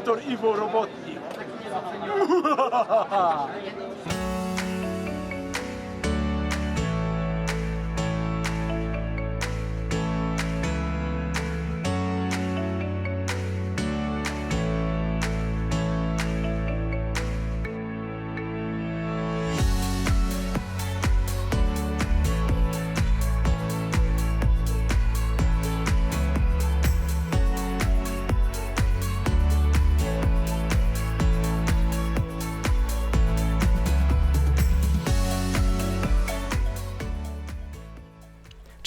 doktor Iwo Robotnik.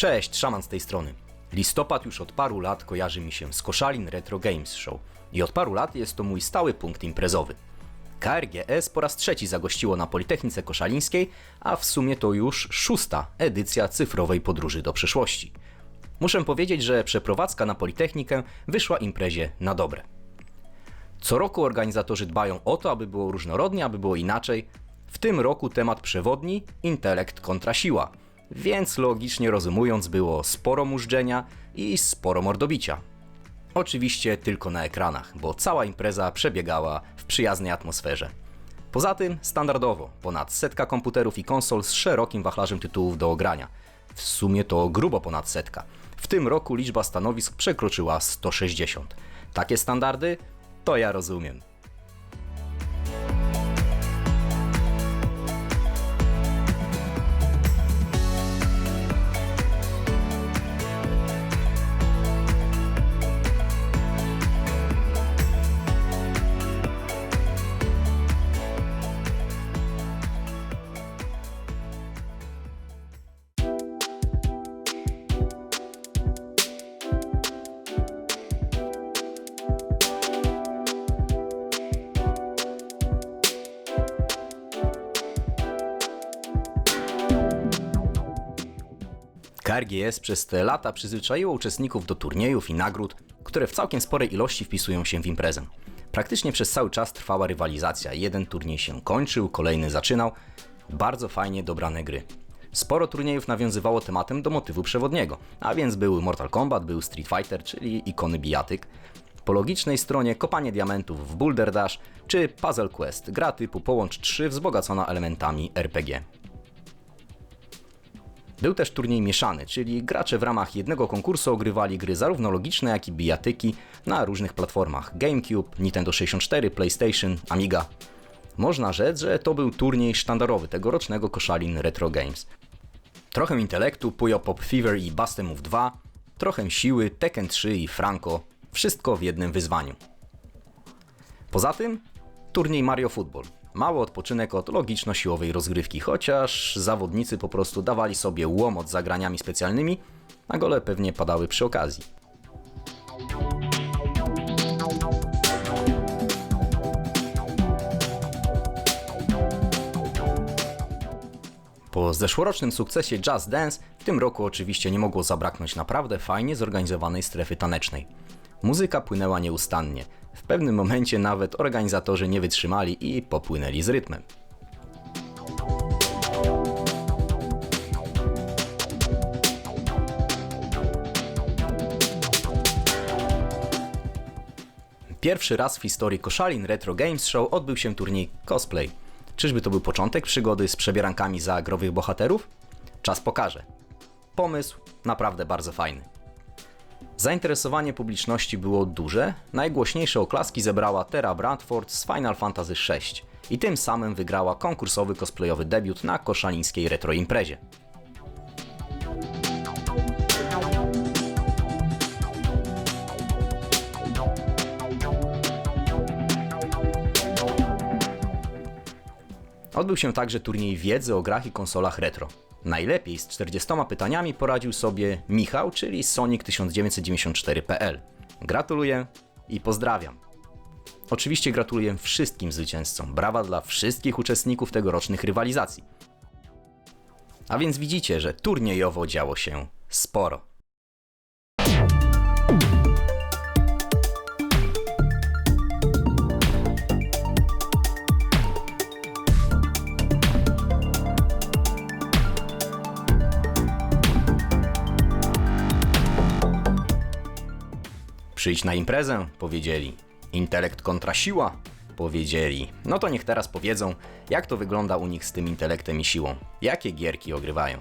Cześć, szaman z tej strony. Listopad już od paru lat kojarzy mi się z Koszalin Retro Games Show i od paru lat jest to mój stały punkt imprezowy. KRGS po raz trzeci zagościło na Politechnice Koszalińskiej, a w sumie to już szósta edycja cyfrowej podróży do przyszłości. Muszę powiedzieć, że przeprowadzka na Politechnikę wyszła imprezie na dobre. Co roku organizatorzy dbają o to, aby było różnorodnie, aby było inaczej. W tym roku temat przewodni intelekt kontra siła, więc logicznie rozumując było sporo mużdżenia i sporo mordobicia. Oczywiście tylko na ekranach, bo cała impreza przebiegała w przyjaznej atmosferze. Poza tym standardowo ponad setka komputerów i konsol z szerokim wachlarzem tytułów do ogrania. W sumie to grubo ponad setka. W tym roku liczba stanowisk przekroczyła 160. Takie standardy to ja rozumiem. KRGS przez te lata przyzwyczaiło uczestników do turniejów i nagród, które w całkiem sporej ilości wpisują się w imprezę. Praktycznie przez cały czas trwała rywalizacja. Jeden turniej się kończył, kolejny zaczynał. Bardzo fajnie dobrane gry. Sporo turniejów nawiązywało tematem do motywu przewodniego, a więc był Mortal Kombat, był Street Fighter, czyli ikony bijatyk. Po logicznej stronie kopanie diamentów w Boulder Dash czy Puzzle Quest, gra typu Połącz 3 wzbogacona elementami RPG. Był też turniej mieszany, czyli gracze w ramach jednego konkursu ogrywali gry zarówno logiczne, jak i bijatyki na różnych platformach GameCube, Nintendo 64, PlayStation, Amiga. Można rzec, że to był turniej sztandarowy tegorocznego Koszalin Retro Games. Trochę intelektu, Puyo Pop Fever i Bustemove 2, trochę siły, Tekken 3 i Franco, wszystko w jednym wyzwaniu. Poza tym turniej Mario Football. Mały odpoczynek od logiczno-siłowej rozgrywki, chociaż zawodnicy po prostu dawali sobie łomot za graniami specjalnymi, a gole pewnie padały przy okazji. Po zeszłorocznym sukcesie Just Dance, w tym roku oczywiście nie mogło zabraknąć naprawdę fajnie zorganizowanej strefy tanecznej. Muzyka płynęła nieustannie. W pewnym momencie nawet organizatorzy nie wytrzymali i popłynęli z rytmem. Pierwszy raz w historii Koszalin Retro Games Show odbył się turniej cosplay. Czyżby to był początek przygody z przebierankami za growych bohaterów? Czas pokaże. Pomysł naprawdę bardzo fajny. Zainteresowanie publiczności było duże. Najgłośniejsze oklaski zebrała Tera Bradford z Final Fantasy VI i tym samym wygrała konkursowy cosplayowy debiut na koszalińskiej retro imprezie. Odbył się także turniej wiedzy o grach i konsolach retro. Najlepiej z 40 pytaniami poradził sobie Michał, czyli Sonic1994.pl. Gratuluję i pozdrawiam. Oczywiście gratuluję wszystkim zwycięzcom. Brawa dla wszystkich uczestników tegorocznych rywalizacji. A więc widzicie, że turniejowo działo się sporo. Przyjdź na imprezę, powiedzieli. Intelekt kontra siła? Powiedzieli. No to niech teraz powiedzą, jak to wygląda u nich z tym intelektem i siłą. Jakie gierki ogrywają.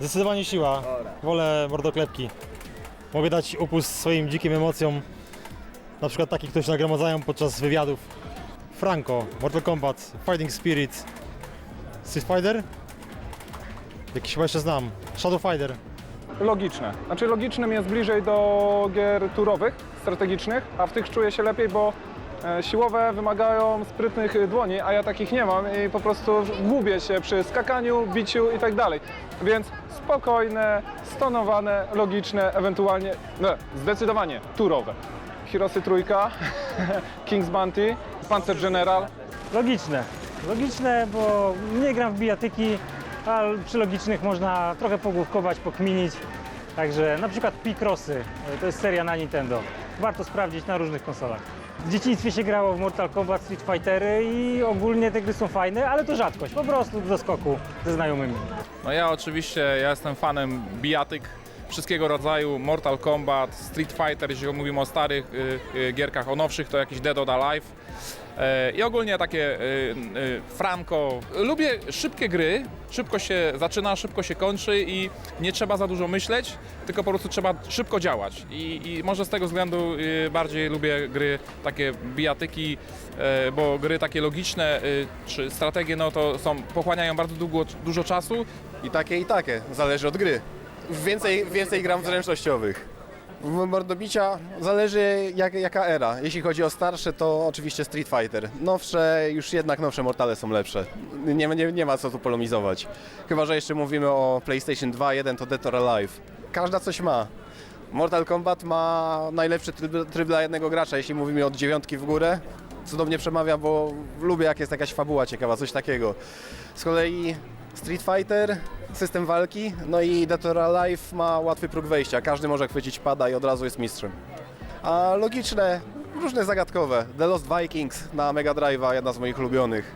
Zdecydowanie siła. Wolę mordoklepki. Mogę dać upust swoim dzikim emocjom. Na przykład takich, które się nagromadzają podczas wywiadów. Franco, Mortal Kombat, Fighting Spirit, Street Fighter? Jakiś chyba jeszcze znam. Shadow Fighter. Logiczne. Znaczy logicznym jest bliżej do gier turowych, strategicznych, a w tych czuję się lepiej, bo e, siłowe wymagają sprytnych dłoni, a ja takich nie mam i po prostu gubię się przy skakaniu, biciu i tak dalej. Więc spokojne, stonowane, logiczne, ewentualnie, no, zdecydowanie turowe. Hirosy Trójka, King's Bounty, Panzer General, Logiczne. Logiczne, bo nie gram w bijatyki, a przy logicznych można trochę pogłówkować, pokminić. Także na przykład Picrossy, to jest seria na Nintendo. Warto sprawdzić na różnych konsolach. W dzieciństwie się grało w Mortal Kombat, Street Fightery i ogólnie te gry są fajne, ale to rzadkość, po prostu do skoku ze znajomymi. No ja oczywiście, ja jestem fanem bijatyk wszystkiego rodzaju, Mortal Kombat, Street Fighter, jeśli mówimy o starych y, y, gierkach, o nowszych to jakiś Dead or Alive. E, I ogólnie takie y, Franco. Lubię szybkie gry, szybko się zaczyna, szybko się kończy i nie trzeba za dużo myśleć, tylko po prostu trzeba szybko działać. I, i może z tego względu bardziej lubię gry takie bijatyki, e, bo gry takie logiczne czy strategie, no to są, pochłaniają bardzo długo, dużo czasu I takie, i takie. Zależy od gry. Więcej, więcej gram zręcznościowych. Mordobicia zależy jak, jaka era. Jeśli chodzi o starsze, to oczywiście Street Fighter. Nowsze, już jednak nowsze Mortale są lepsze. Nie, nie, nie ma co tu polemizować. Chyba, że jeszcze mówimy o PlayStation 2, 1 to Dead or Alive. Każda coś ma. Mortal Kombat ma najlepszy tryb, tryb dla jednego gracza, jeśli mówimy od dziewiątki w górę. Cudownie przemawia, bo lubię jak jest jakaś fabuła ciekawa, coś takiego. Z kolei Street Fighter, system walki, no i Dead or Alive ma łatwy próg wejścia. Każdy może chwycić pada i od razu jest mistrzem. A logiczne, różne zagadkowe. The Lost Vikings na Mega Drive'a, jedna z moich ulubionych.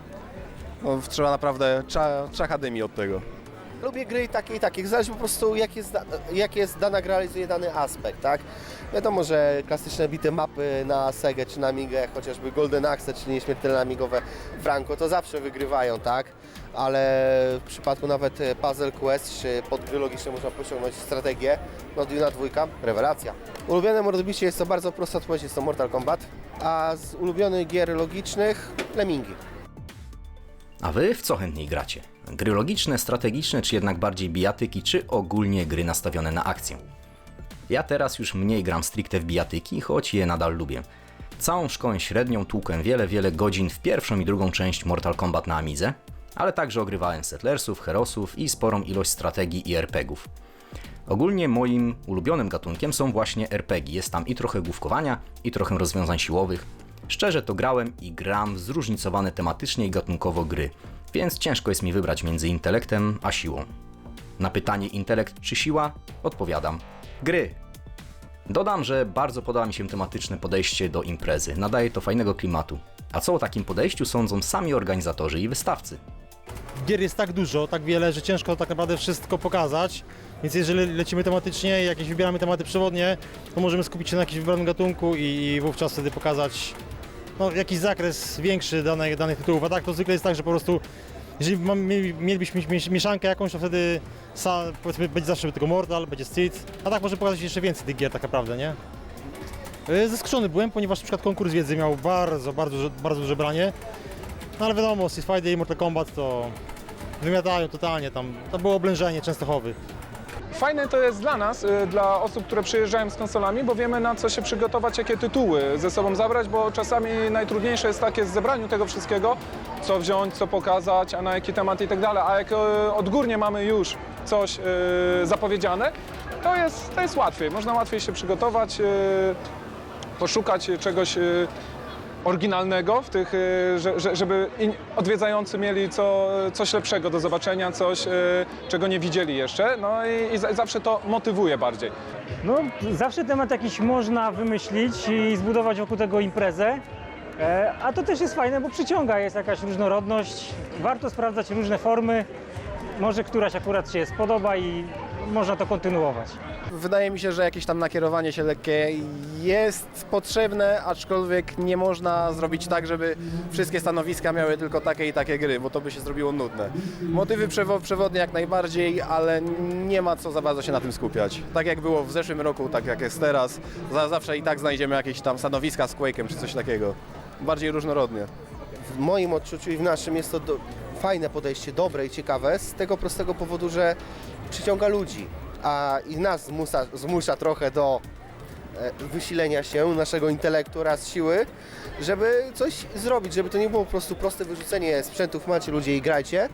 No, trzeba naprawdę cza, czacha dymi od tego. Lubię gry takie i takie, zależy po prostu jak jest, jak jest dana gra, realizuje dany aspekt, tak? Wiadomo, że klasyczne bite mapy na Sega czy na Amigę, chociażby Golden Axe czy nieśmiertelne amigowe Franco, to zawsze wygrywają, tak? Ale w przypadku nawet e, Puzzle Quest czy pod gry logiczne można pociągnąć strategię, no Duna dwójka, rewelacja. Ulubione mordobicie jest to bardzo prosta odpowiedź, jest to Mortal Kombat, a z ulubionych gier logicznych Lemmingi. A wy w co chętniej gracie? Gry logiczne, strategiczne, czy jednak bardziej bijatyki, czy ogólnie gry nastawione na akcję? Ja teraz już mniej gram stricte w bijatyki, choć je nadal lubię. Całą szkołę średnią tłukłem wiele, wiele godzin w pierwszą i drugą część Mortal Kombat na Amidze, ale także ogrywałem Settlersów, Herosów i sporą ilość strategii i RPGów. Ogólnie moim ulubionym gatunkiem są właśnie RPG. Jest tam i trochę główkowania, i trochę rozwiązań siłowych. Szczerze to grałem i gram w zróżnicowane tematycznie i gatunkowo gry, więc ciężko jest mi wybrać między intelektem a siłą. Na pytanie intelekt czy siła odpowiadam gry. Dodam, że bardzo podoba mi się tematyczne podejście do imprezy, nadaje to fajnego klimatu. A co o takim podejściu sądzą sami organizatorzy i wystawcy? Gier jest tak dużo, tak wiele, że ciężko tak naprawdę wszystko pokazać. Więc jeżeli lecimy tematycznie i jakieś wybieramy tematy przewodnie, to możemy skupić się na jakimś wybranym gatunku i, wówczas wtedy pokazać no, jakiś zakres większy danych, danych tytułów. A tak to zwykle jest tak, że po prostu jeżeli mam, mieli- mielibyśmy mieszankę jakąś, to wtedy sa, powiedzmy, będzie zawsze tylko Mortal, będzie Street, a tak może pokazać jeszcze więcej tych gier tak naprawdę, nie? E, Zaskoczony byłem, ponieważ na przykład konkurs wiedzy miał bardzo, bardzo, bardzo duże branie. No ale wiadomo, Street Fighter i Mortal Kombat to wymiatają totalnie tam. To było oblężenie Częstochowy. Fajne to jest dla nas, y, dla osób, które przyjeżdżają z konsolami, bo wiemy na co się przygotować, jakie tytuły ze sobą zabrać, bo czasami najtrudniejsze jest takie zebraniu tego wszystkiego, co wziąć, co pokazać, a na jaki temat i tak dalej. A jak y, odgórnie mamy już coś y, zapowiedziane, to jest, to jest łatwiej. Można łatwiej się przygotować, poszukać czegoś oryginalnego w tych, y, że, że, żeby odwiedzający mieli co, coś lepszego do zobaczenia, coś, y, czego nie widzieli jeszcze. No i, i za- zawsze to motywuje bardziej. No, zawsze temat jakiś można wymyślić i zbudować wokół tego imprezę. E, A to też jest fajne, bo przyciąga, jest jakaś różnorodność. Warto sprawdzać różne formy. Może któraś akurat się spodoba i można to kontynuować. Wydaje mi się, że jakieś tam nakierowanie się lekkie jest potrzebne, aczkolwiek nie można zrobić tak, żeby wszystkie stanowiska miały tylko takie i takie gry, bo to by się zrobiło nudne. Motywy przewo- przewodnie jak najbardziej, ale nie ma co za bardzo się na tym skupiać. Tak jak było w zeszłym roku, tak jak jest teraz, za, zawsze i tak znajdziemy jakieś tam stanowiska z Quake'em czy coś takiego. Bardziej różnorodnie. W moim odczuciu i w naszym jest to do, fajne podejście, dobre i ciekawe z tego prostego powodu, że przyciąga ludzi, a i nas zmusza, zmusza trochę do e, wysilenia się naszego intelektu oraz siły, żeby coś zrobić, żeby to nie było po prostu proste wyrzucenie sprzętów, macie ludzie i grajcie,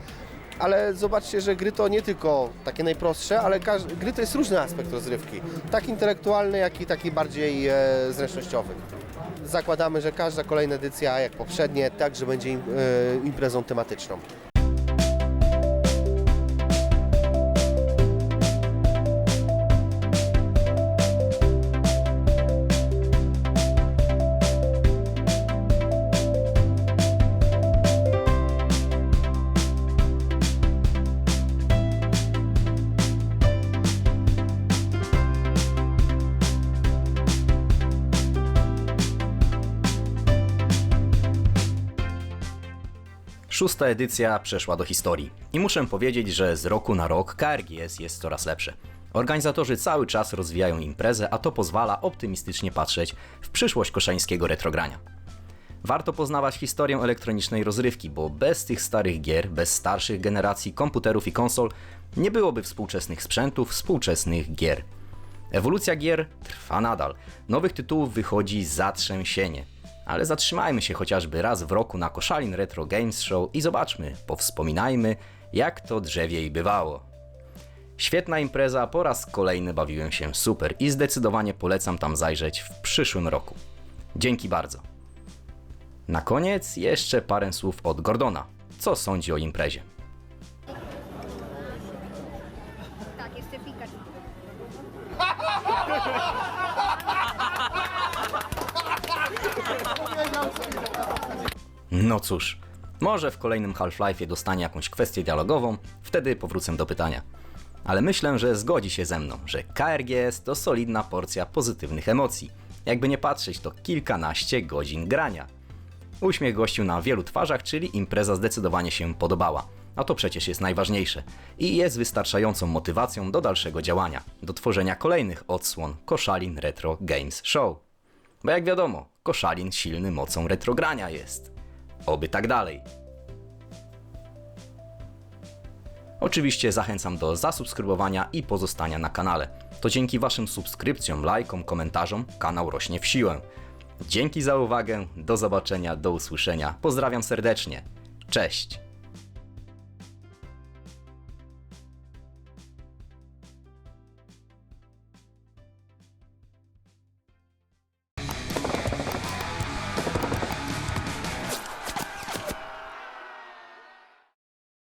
ale zobaczcie, że gry to nie tylko takie najprostsze, ale gry to jest różny aspekt rozrywki, tak intelektualny, jak i taki bardziej e, zręcznościowy. Zakładamy, że każda kolejna edycja, jak poprzednie, także będzie e, imprezą tematyczną. Szósta edycja przeszła do historii. I muszę powiedzieć, że z roku na rok KRGS jest coraz lepsze. Organizatorzy cały czas rozwijają imprezę, a to pozwala optymistycznie patrzeć w przyszłość koszańskiego retrogrania. Warto poznawać historię elektronicznej rozrywki, bo bez tych starych gier, bez starszych generacji komputerów i konsol, nie byłoby współczesnych sprzętów, współczesnych gier. Ewolucja gier trwa nadal. Nowych tytułów wychodzi zatrzęsienie. Ale zatrzymajmy się chociażby raz w roku na Koszalin Retro Games Show i zobaczmy, powspominajmy, jak to drzewiej bywało. Świetna impreza, po raz kolejny bawiłem się super i zdecydowanie polecam tam zajrzeć w przyszłym roku. Dzięki bardzo. Na koniec jeszcze parę słów od Gordona. Co sądzi o imprezie? No cóż, może w kolejnym Half-Life'ie dostanie jakąś kwestię dialogową, wtedy powrócę do pytania. Ale myślę, że zgodzi się ze mną, że KRGS to solidna porcja pozytywnych emocji. Jakby nie patrzeć, to kilkanaście godzin grania. Uśmiech gościł na wielu twarzach, czyli impreza zdecydowanie się podobała. A to przecież jest najważniejsze i jest wystarczającą motywacją do dalszego działania, do tworzenia kolejnych odsłon Koszalin Retro Games Show. Bo jak wiadomo, Koszalin silny mocą retrogrania jest. Oby tak dalej. Oczywiście zachęcam do zasubskrybowania i pozostania na kanale. To dzięki Waszym subskrypcjom, lajkom, komentarzom kanał rośnie w siłę. Dzięki za uwagę, do zobaczenia, do usłyszenia. Pozdrawiam serdecznie. Cześć!